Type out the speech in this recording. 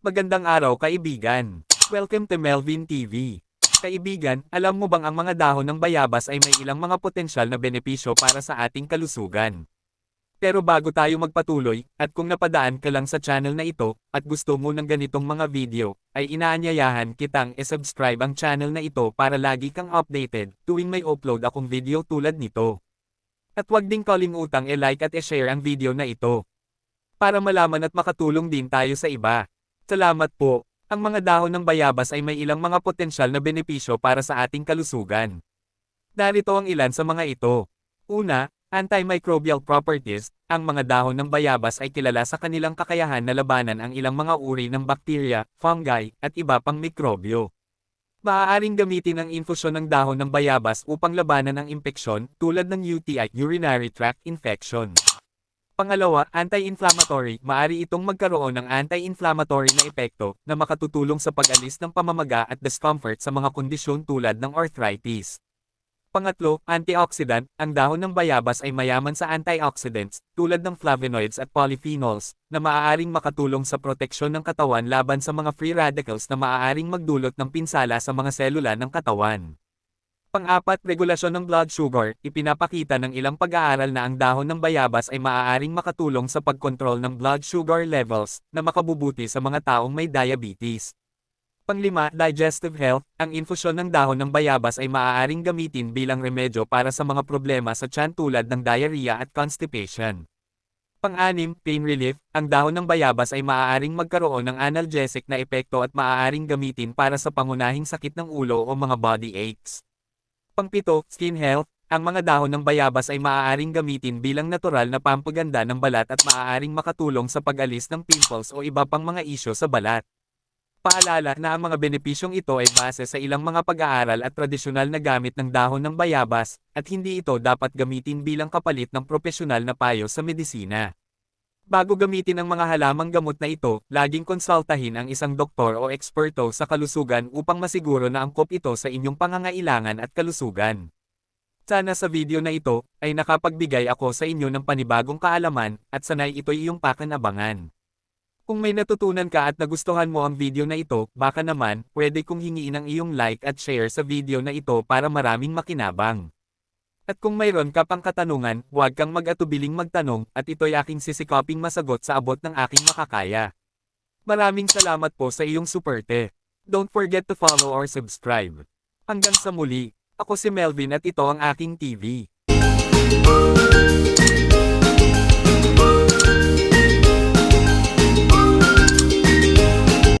Magandang araw kaibigan. Welcome to Melvin TV. Kaibigan, alam mo bang ang mga dahon ng bayabas ay may ilang mga potensyal na benepisyo para sa ating kalusugan? Pero bago tayo magpatuloy, at kung napadaan ka lang sa channel na ito, at gusto mo ng ganitong mga video, ay inaanyayahan kitang e-subscribe ang channel na ito para lagi kang updated tuwing may upload akong video tulad nito. At huwag ding kalimutang e-like at e-share ang video na ito. Para malaman at makatulong din tayo sa iba. Salamat po. Ang mga dahon ng bayabas ay may ilang mga potensyal na benepisyo para sa ating kalusugan. Narito ang ilan sa mga ito. Una, antimicrobial properties. Ang mga dahon ng bayabas ay kilala sa kanilang kakayahan na labanan ang ilang mga uri ng bakterya, fungi, at iba pang mikrobyo. Maaaring gamitin ang infusyon ng dahon ng bayabas upang labanan ang impeksyon tulad ng UTI, urinary tract infection. Pangalawa, anti-inflammatory. Maari itong magkaroon ng anti-inflammatory na epekto na makatutulong sa pag-alis ng pamamaga at discomfort sa mga kondisyon tulad ng arthritis. Pangatlo, antioxidant. Ang dahon ng bayabas ay mayaman sa antioxidants, tulad ng flavonoids at polyphenols, na maaaring makatulong sa proteksyon ng katawan laban sa mga free radicals na maaaring magdulot ng pinsala sa mga selula ng katawan. Pang-apat, regulasyon ng blood sugar. Ipinapakita ng ilang pag-aaral na ang dahon ng bayabas ay maaaring makatulong sa pagkontrol ng blood sugar levels na makabubuti sa mga taong may diabetes. Panglima, digestive health. Ang infusyon ng dahon ng bayabas ay maaaring gamitin bilang remedyo para sa mga problema sa tiyan tulad ng diarrhea at constipation. Pang-anim, pain relief. Ang dahon ng bayabas ay maaaring magkaroon ng analgesic na epekto at maaaring gamitin para sa pangunahing sakit ng ulo o mga body aches. Pangpito, skin health. Ang mga dahon ng bayabas ay maaaring gamitin bilang natural na pampaganda ng balat at maaaring makatulong sa pag-alis ng pimples o iba pang mga isyo sa balat. Paalala na ang mga benepisyong ito ay base sa ilang mga pag-aaral at tradisyonal na gamit ng dahon ng bayabas, at hindi ito dapat gamitin bilang kapalit ng propesyonal na payo sa medisina. Bago gamitin ang mga halamang gamot na ito, laging konsultahin ang isang doktor o eksperto sa kalusugan upang masiguro na angkop ito sa inyong pangangailangan at kalusugan. Sana sa video na ito, ay nakapagbigay ako sa inyo ng panibagong kaalaman, at sanay ito'y iyong pakanabangan. Kung may natutunan ka at nagustuhan mo ang video na ito, baka naman, pwede kong hingiin ang iyong like at share sa video na ito para maraming makinabang. At kung mayroon ka pang katanungan, huwag kang mag-atubiling magtanong, at ito'y aking sisikaping masagot sa abot ng aking makakaya. Maraming salamat po sa iyong superte. Don't forget to follow or subscribe. Hanggang sa muli, ako si Melvin at ito ang aking TV.